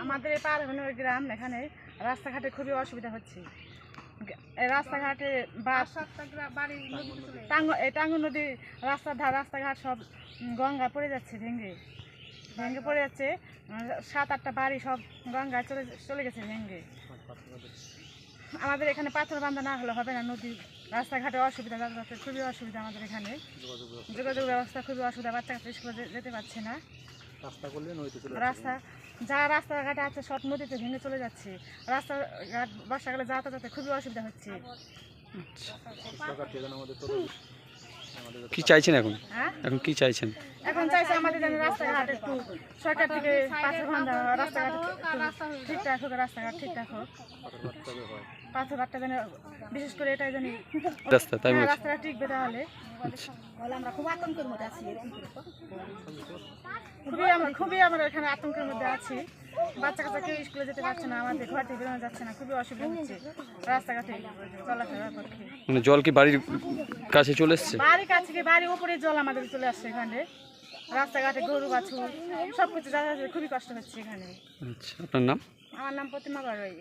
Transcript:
আমাদের পারভনের গ্রাম এখানে রাস্তাঘাটে খুবই অসুবিধা হচ্ছে। রাস্তাঘাটে বাস টাঙ্গ- নদী রাস্তার ধার রাস্তাঘাট সব গঙ্গা পড়ে যাচ্ছে, ভেঙে। ভেঙে পড়ে যাচ্ছে, সাত আটটা বাড়ি সব গঙ্গায় চলে চলে গেছে ভেঙে। আমাদের এখানে পাথর বান্ধা না হলে হবে না নদী। রাস্তাঘাটে অসুবিধা যাতায়াতের খুবই অসুবিধা আমাদের এখানে। যোগাযোগ ব্যবস্থা খুবই অসুবিধা, বাচ্চা কাচ্চা স্কুলে যেতে পারছে না। রাস্তা করলে নদীতে চলে রাস্তা যা রাস্তাঘাটে আছে সব নদীতে ভেঙে চলে যাচ্ছে। রাস্তাঘাট বর্ষাকালে যাতায়াতে খুবই অসুবিধা হচ্ছে। যাতে কি চাইছেন এখন? হ্যাঁ? এখন কি চাইছেন? এখন রাস্তাঘাট একটু সরকার থেকে পাথর বান্ধা রাস্তাঘাট ঠিকঠাক হোক রাস্তাঘাট ঠিকঠাক হোক। হয় যেন বিশেষ করে এটাই জানি রাস্তা তাই হ্যাঁ, রাস্তাটা টিকবে তাহলে। আচ্ছা। আমরা খুব আতঙ্কের মধ্যে আছি খুবই আমরা খুবই আমরা এখানে আতঙ্কের মধ্যে আছি। বাচ্চা কাচ্চা কেউ স্কুলে যেতে পারছে না আমাদের ঘর থেকে বেরোনো যাচ্ছে না খুবই অসুবিধা হচ্ছে রাস্তাঘাটে চলাফেরা করতে মানে জল কি বাড়ির কাছে চলে এসছে? বাড়ির কাছে গিয়ে বাড়ির উপরে জল আমাদের চলে আসছে এখানে। রাস্তাঘাটে গরু বাছুর সব কিছু যাতায়াতের খুবই কষ্ট হচ্ছে এখানে। আচ্ছা আপনার নাম? আমার নাম প্রতিমা গড়াই